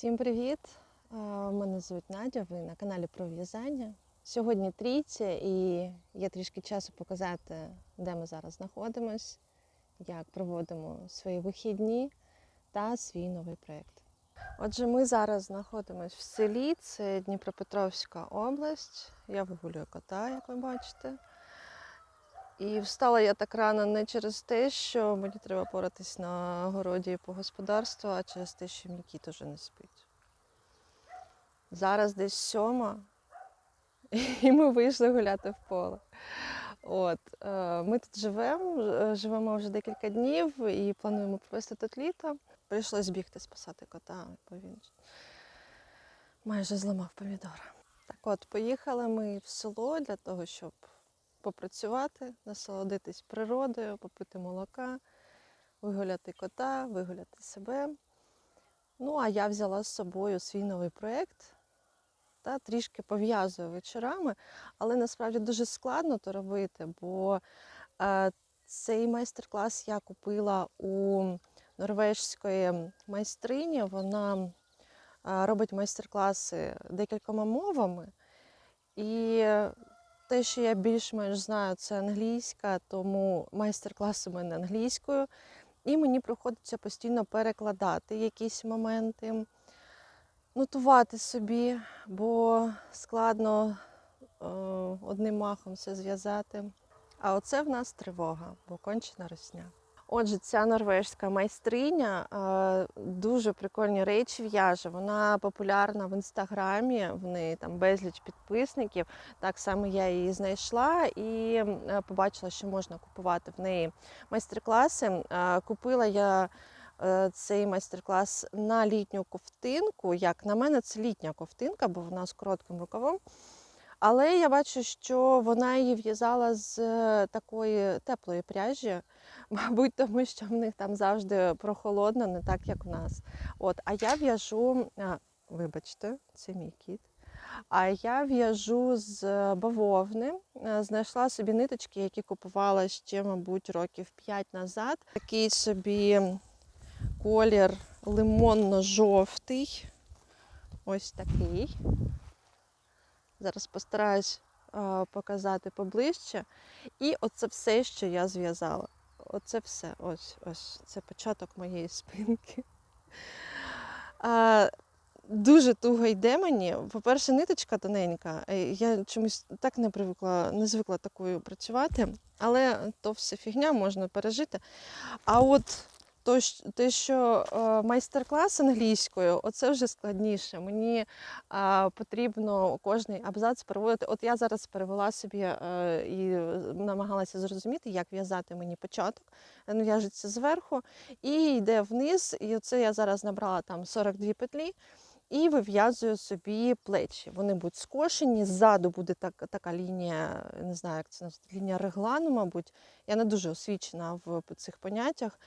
Всім привіт! Е, Мене звуть Надя, ви на каналі про в'язання. Сьогодні трійця і є трішки часу показати, де ми зараз знаходимось, як проводимо свої вихідні та свій новий проєкт. Отже, ми зараз знаходимося в селі, це Дніпропетровська область. Я вигулюю кота, як ви бачите. І встала я так рано не через те, що мені треба поратись на городі по господарству, а через те, що мій кіт уже не спить. Зараз десь сьома, і ми вийшли гуляти в поле. От, е, ми тут живемо, е, живемо вже декілька днів і плануємо провести тут літо. Прийшлось бігти спасати кота, бо він майже зламав помідора. Так от, поїхали ми в село для того, щоб попрацювати, насолодитись природою, попити молока, вигуляти кота, вигуляти себе. Ну, а я взяла з собою свій новий проєкт та трішки пов'язую вечорами, але насправді дуже складно то робити, бо е, цей майстер-клас я купила у норвежської майстрині. Вона е, робить майстер-класи декількома мовами. І те, що я більш-менш знаю, це англійська, тому майстер-клас у мене англійською. І мені приходиться постійно перекладати якісь моменти, нотувати собі, бо складно е, одним махом все зв'язати. А оце в нас тривога, бо кончена росня. Отже, ця норвежська майстриня е, дуже прикольні речі в'яже. Вона популярна в інстаграмі, в неї там безліч підписників. Так само я її знайшла і е, побачила, що можна купувати в неї майстер-класи. Е, Купила я цей майстер-клас на літню ковтинку. Як на мене, це літня ковтинка, бо вона з коротким рукавом. Але я бачу, що вона її в'язала з такої теплої пряжі, мабуть, тому що в них там завжди прохолодно, не так як у нас. От, а я в'яжу, вибачте, це мій кіт. А я в'яжу з бавовни. Е, Знайшла собі ниточки, які купувала ще, мабуть, років 5 назад. Такий собі колір лимонно-жовтий. Ось такий. Зараз постараюсь е, показати поближче. І оце все, що я зв'язала. Оце все. Ось, ось. Це початок моєї спинки. А, дуже туго йде мені. По-перше, ниточка тоненька. Е, Я чомусь так не привикла, не звикла такою працювати, але то все фігня, можна пережити. А от то, те, що е, майстер-клас англійською, оце вже складніше. Мені потрібно кожний абзац переводити. От я зараз перевела собі е, і намагалася зрозуміти, як в'язати мені початок. Він в'яжеться зверху і йде вниз. І оце я зараз набрала там 42 петлі. І вив'язую собі плечі. Вони будуть скошені, ззаду буде так, така лінія, не знаю, як це назвати, лінія реглану, мабуть. Я не дуже освічена в цих поняттях.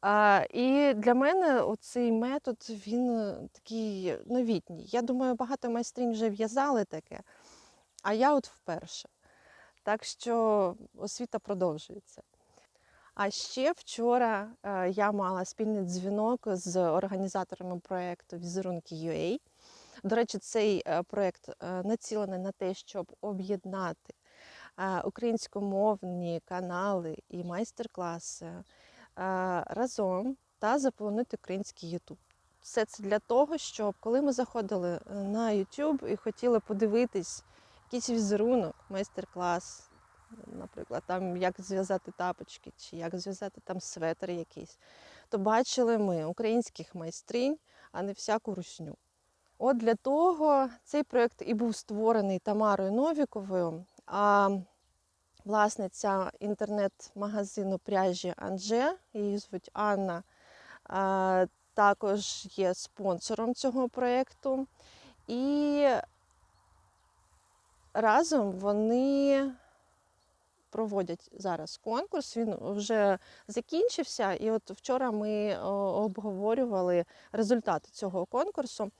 А, і для мене цей метод він е, такий новітній. Я думаю, багато майстринь вже в'язали таке, а я от вперше. Так що освіта продовжується. А ще вчора е, я мала спільний дзвінок з організаторами проєкту Візерунки UA. До речі, цей е, проєкт е, націлений на те, щоб об'єднати українськомовні канали і майстер-класи разом та заполонити український YouTube. Все це для того, щоб коли ми заходили на YouTube і хотіли подивитись якийсь візерунок, майстер-клас, наприклад, там як зв'язати тапочки, чи як зв'язати там светр якийсь, то бачили ми українських майстринь, а не всяку русню. От для того цей проєкт і був створений Тамарою Новіковою. А власниця інтернет-магазину пряжі Анже, її звуть Анна, також є спонсором цього проєкту. І разом вони проводять зараз конкурс. Він вже закінчився. І от вчора ми обговорювали результати цього конкурсу.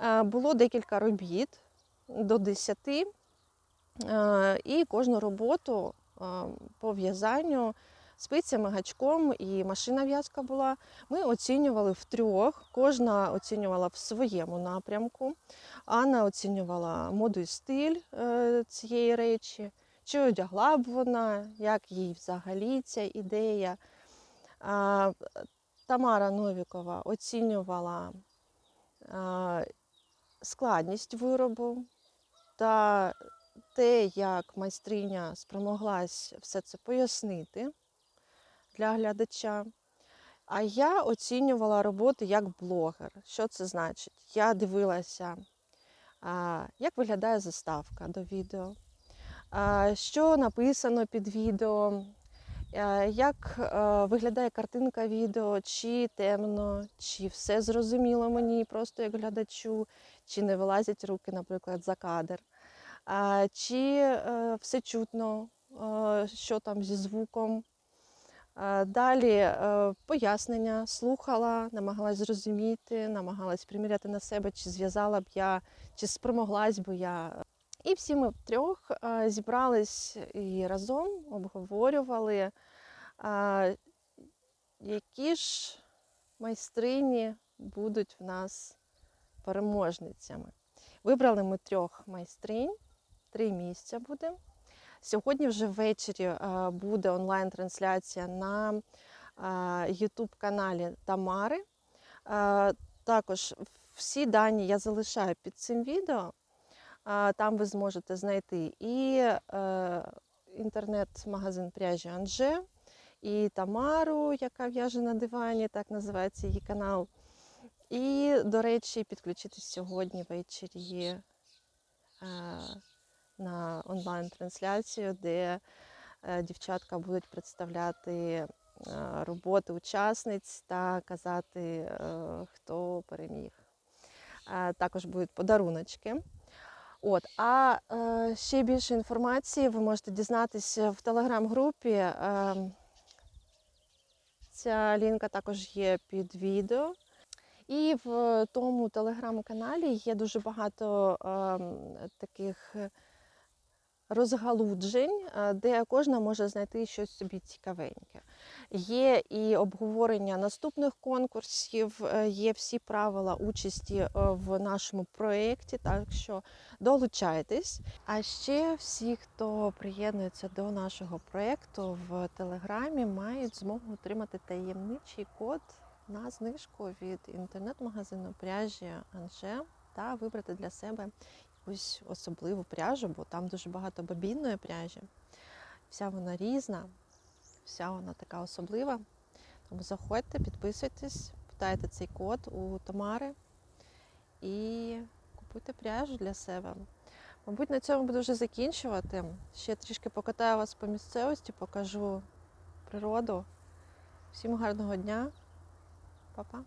Е, Було декілька робіт до 10, е, і кожну роботу е, по в'язанню спицями, гачком і машина в'язка була. Ми оцінювали втрьох, кожна оцінювала в своєму напрямку. Анна оцінювала моду і стиль е, цієї речі, чи одягла б вона, як їй взагалі ця ідея. Тамара Новікова оцінювала складність виробу та те, як майстриня спромоглась все це пояснити для глядача. А я оцінювала роботи як блогер. Що це значить? Я дивилася, як виглядає заставка до відео, що написано під відео, як виглядає картинка відео, чи темно, чи все зрозуміло мені, просто як глядачу, чи не вилазять руки, наприклад, за кадр, чи е, все чутно, е, що там зі звуком. Далі е, пояснення. Слухала, намагалась зрозуміти, намагалась приміряти на себе, чи зв'язала б я, чи спромоглась би я. І всі ми втрьох е, зібрались і разом обговорювали, які ж майстрині будуть в нас переможницями. Вибрали ми трьох майстринь, три місця буде. Сьогодні вже ввечері буде онлайн-трансляція на YouTube каналі Тамари. Також всі дані я залишаю під цим відео. Там ви зможете знайти і е, інтернет-магазин пряжі Анже, і Тамару, яка в'яже на дивані, так називається її канал. І, до речі, підключитись сьогодні ввечері е, на онлайн-трансляцію, де е, дівчатка будуть представляти роботи учасниць та казати, хто переміг. Також будуть подаруночки. От, а е, ще більше інформації ви можете дізнатися в телеграм-групі. Е, ця лінка також є під відео. І в тому телеграм-каналі є дуже багато ем, таких розгалуджень, е, де кожна може знайти щось собі цікавеньке. Є і обговорення наступних конкурсів, е, є всі правила участі е, в нашому проєкті, так що долучайтесь. А ще всі, хто приєднується до нашого проєкту в Телеграмі, мають змогу отримати таємничий код на знижку від інтернет-магазину пряжі Анже та вибрати для себе якусь особливу пряжу, бо там дуже багато бобінної пряжі. Вся вона різна, вся вона така особлива. Тому заходьте, підписуйтесь, питайте цей код у Тамари і купуйте пряжу для себе. Мабуть, на цьому буду вже закінчувати. Ще трішки покатаю вас по місцевості, покажу природу. Всім гарного дня, Па-па!